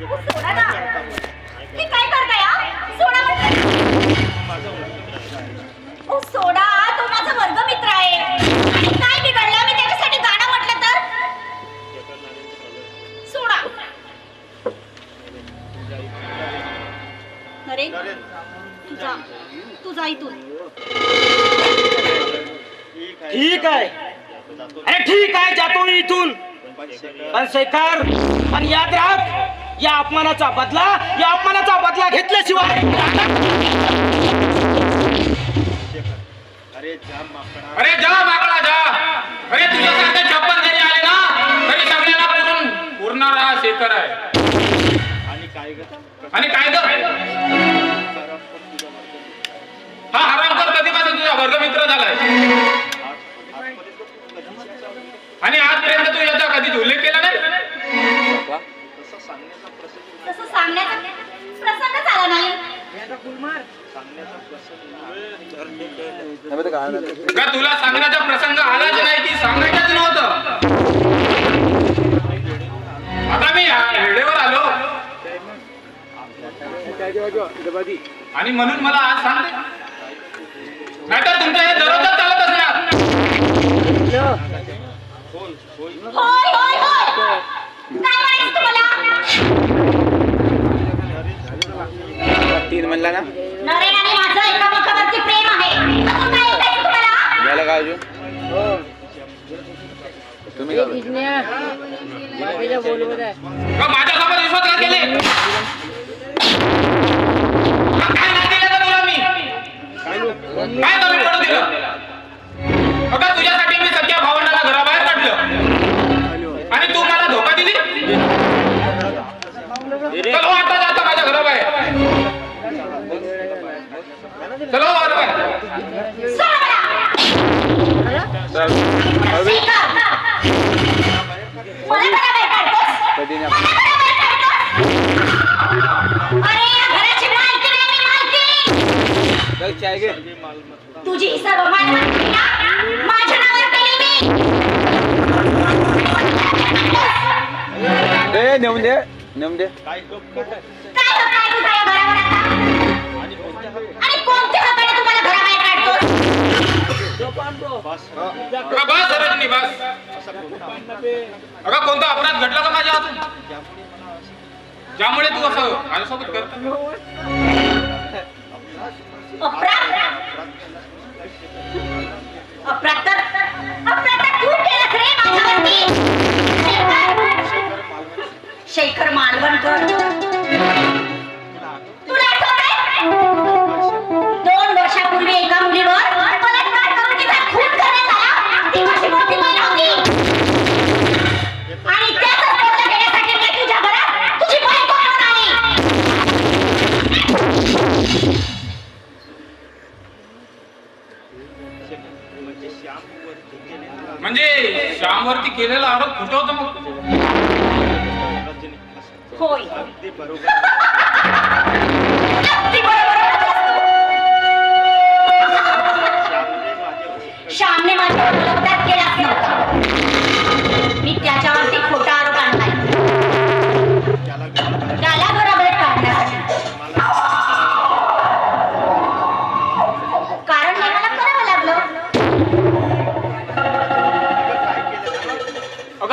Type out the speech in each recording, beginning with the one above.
सोडा ना हे काय करताय हा? सोडा म्हटलं. ओ सोडा तो माझा वर्गमित्र आहे. आणि काय बिघडलं? मी त्याच्यासाठी गाणं म्हटलं तर? सोडा. अरे तुझा तुझा इथून. ठीक आहे. अरे ठीक आहे जातो मी इथून. पण शेखर पण याद राख. या अपमानाचा बदला या अपमानाचा बदला घेतल्याशिवाय अरे करा अरे जा माकडा जा. अरे तुझ्यासारखे छप्पन जरी आले ना तरी सगळ्यांना पुरून पुरणारा हा शेखर आहे. आणि काय ग? आणि काय ग? हा हरामखोर कधीपासून तुझा वर्गमित्र झालाय? तसं सांगण्याचा प्रसंगच आला नाही. सांगण्याचा प्रसंग का तुला सांगण्याचा प्रसंग आलाच नाही की सांगायचंच नव्हतं? आता मी वेळेवर आलो. आणि म्हणून मला आज सांगते. नाहीतर तुमचं हे दररोजच चालत असणार. होय होय होय काय म्हणायचं तुम्हाला तीन म्हणला ना नरेन आणि माझं एकामेकावरती प्रेम आहे अजून काय ऐकायचं तुम्हाला? झालं का अजून? तुम्ही काय कमी दिलं? तुझ्यासाठी तुझी ही सर्व माझ्या नावावर केली मी दे नेऊन दे. नेऊन दे काय काय अगं बस. रजनी बस अगं कोणता? अपराध घडला का माझ्या हातून. ज्यामुळे तू असं माझ्यासोबत करतो अपराध? अपराध तर अपराध तर तू केलास रे माझ्यावरती. शेखर मालवणकर. म्हणजे श्यामवरती केलेला आरोप खोटा होता मग? होय.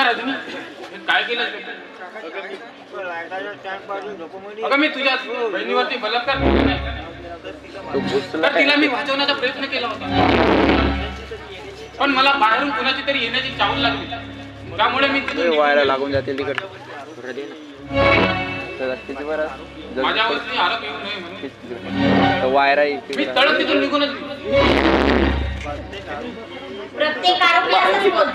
रजनी मी काय केलं अगं तुझ्या बहिणीवरती बलात्कार केला नाही. तू घुसला तर तिला मी वाचवण्याचा प्रयत्न केला होता. पण मला बाहेरून कुणाची तरी येण्याची चावल लागली. त्यामुळे मी तिथून निघून गेलो. लागून जाते तिकड. थोडं दे ना. तर रस्त्याची बरं. जर- माझ्यावरती आरोप येऊ नये म्हणून. तर वायरा आहे मी. तळत तिथून निघूनच गेलो. प्रत्येक आरोपी असंच बोलतो.